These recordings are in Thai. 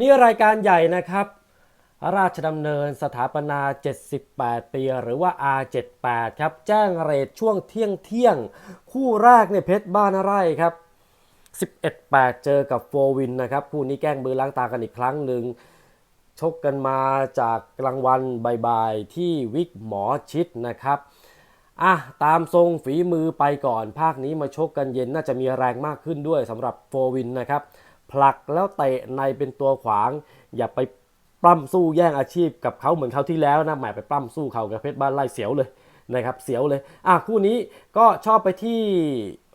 นี่รายการใหญ่นะครับ ราชดำเนินสถาปนา 78 ปี หรือว่า R78 ครับ แจ้งเรทช่วงเที่ยงเที่ยง คู่แรกเนี่ยเพชรบ้านไร่ครับ 11-8 เจอกับโฟวินนะครับ คู่นี้แกล้งมือล้างตากันอีกครั้งหนึ่ง ชกกันมาจากกลางวันบ่ายๆ ที่วิกหมอชิดนะครับอะตามทรงฝีมือไปก่อน ภาคนี้มาชกกันเย็นน่าจะมีแรงมากขึ้นด้วยสำหรับโฟวินนะครับ ผลักแล้วเตะในเป็นตัวขวาง อย่าไปปล้ำสู้แย่งอาชีพกับเขาเหมือนเขาวที่แล้วนะแหมไปปล้ำสู้เขากับเพชรบ้านไร่เสียวเลยนะครับเสียวเลยอะคู่นี้ก็ชอบไปที่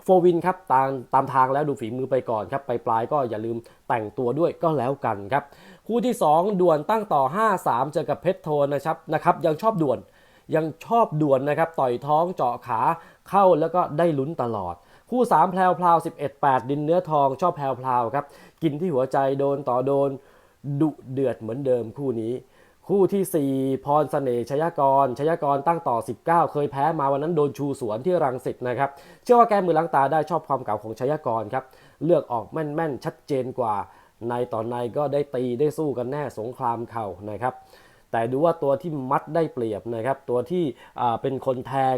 โฟวินครับตามตามทางแล้วดูฝีมือไปก่อนครับไปปลายก็อย่าลืมแต่งตัวด้วยก็แล้วกันครับ คู่ที่ 2 ด่วนตั้งต่อ 5-3 เจอกับเพชรโทนนะครับนะครับยังชอบด่วนยังชอบด่วนนะครับต่อยท้องเจาะขาเข้าแล้วก็ได้ลุ้นตลอด คู่3แพลวพลาว11 8 ดินเนื้อทองชอบแพลวพลาวครับ กินที่หัวใจโดนต่อโดน ดุเดือดเหมือนเดิมคู่นี้ คู่ทีสี่4 พรเสน่ห์ชยากรชยากรตั้งต่อ 19 เคยแพ้มาวันนั้นโดนชูสวนที่รังสิตนะครับ เชื่อว่าแกมือล้างตาได้ชอบความเก่าของชยากรครับ เลือกออกแม่นๆชัดเจนกว่า ในต่อนในก็ได้ตีได้สู้กันแน่สงครามเข่านะครับแต่ดูว่าตัวที่มัดได้เปรียบนะครับ ตัวที่เป็นคนแทง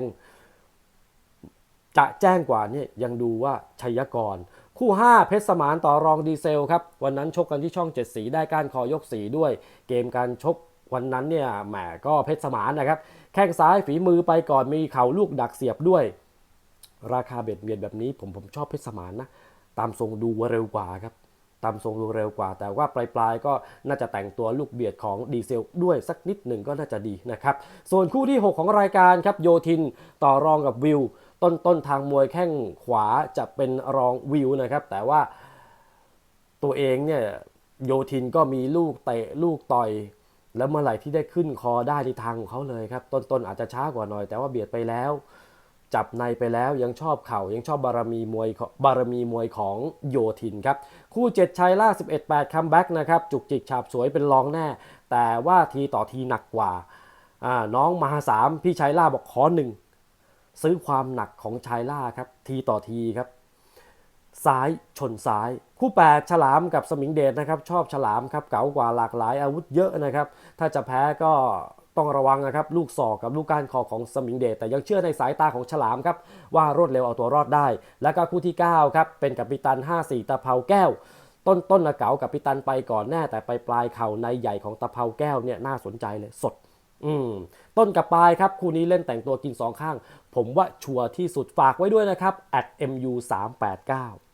จะแจ้งกว่านี่ยังดูว่าชัยกร คู่ 5 เพชรสมานต่อรองดีเซลครับ วันนั้นชกกันที่ช่อง 7 สีได้กานคอยกสีด้วย เกมการชกวันนั้นเนี่ยแหมก็เพชรสมานนะครับ แข้งซ้ายฝีมือไปก่อนมีเข่าลูกดักเสียบด้วย ราคาเบ็ดเบียดแบบนี้ผมผมชอบเพชรสมานนะตามทรงดูเร็วกว่าครับตามทรงดูเร็วกว่า แต่ว่าปลายๆ ก็น่าจะแต่งตัวลูกเบียดของดีเซลด้วยสักนิดหนึ่งก็น่าจะดีนะครับ ส่วนคู่ที่ 6 ของรายการครับโยทินต่อรองกับวิว ต้นต้นทางมวยแข้งขวาจะเป็นรองวิวนะครับ แต่ว่าตัวเองเนี่ยโยทินก็มีลูกเตะลูกต่อย แล้วเมื่อไหร่ที่ได้ขึ้นคอได้ในทางของเขาเลยครับ ต้นๆอาจจะช้ากว่าหน่อย แต่ว่าเบียดไปแล้ว จับในไปแล้วยังชอบเข่ายังชอบบารมีมวยบารมีมวยของโยทินครับ คู่7ชัยล่า 11 8คัมแบ็กนะครับจุกจิกฉาบสวยเป็นรองแน่ แต่ว่าทีต่อทีหนักกว่าน้องมหาสามพี่ชัยล่าบอกขอหนึ่ง ซื้อความหนักของชายล่าครับทีต่อทีครับ ซ้ายชนซ้าย คู่ 8 ฉลามกับสมิงเดชนะครับชอบฉลามครับเก๋ากว่าหลากหลายอาวุธเยอะนะครับ ถ้าจะแพ้ก็ต้องระวังนะครับลูกศอกกับลูกก้านคอของสมิงเดชแต่ยังเชื่อในสายตาของฉลามครับว่ารวดเร็วเอาตัวรอดได้ แล้วก็คู่ที่ 9 ครับ เป็นกัปตัน 54 ตะเภาแก้ว ต้นต้นละเก๋ากับปิตันไปก่อนแน่แต่ไปปลายเข่าในใหญ่ของตะเภาแก้วเนี่ยน่าสนใจเลยสด อืมต้นกับปลายครับคู่นี้เล่นแต่งตัวกินสองข้าง ผมว่าชัวร์ที่สุดฝากไว้ด้วยนะครับ at mu 3 8 9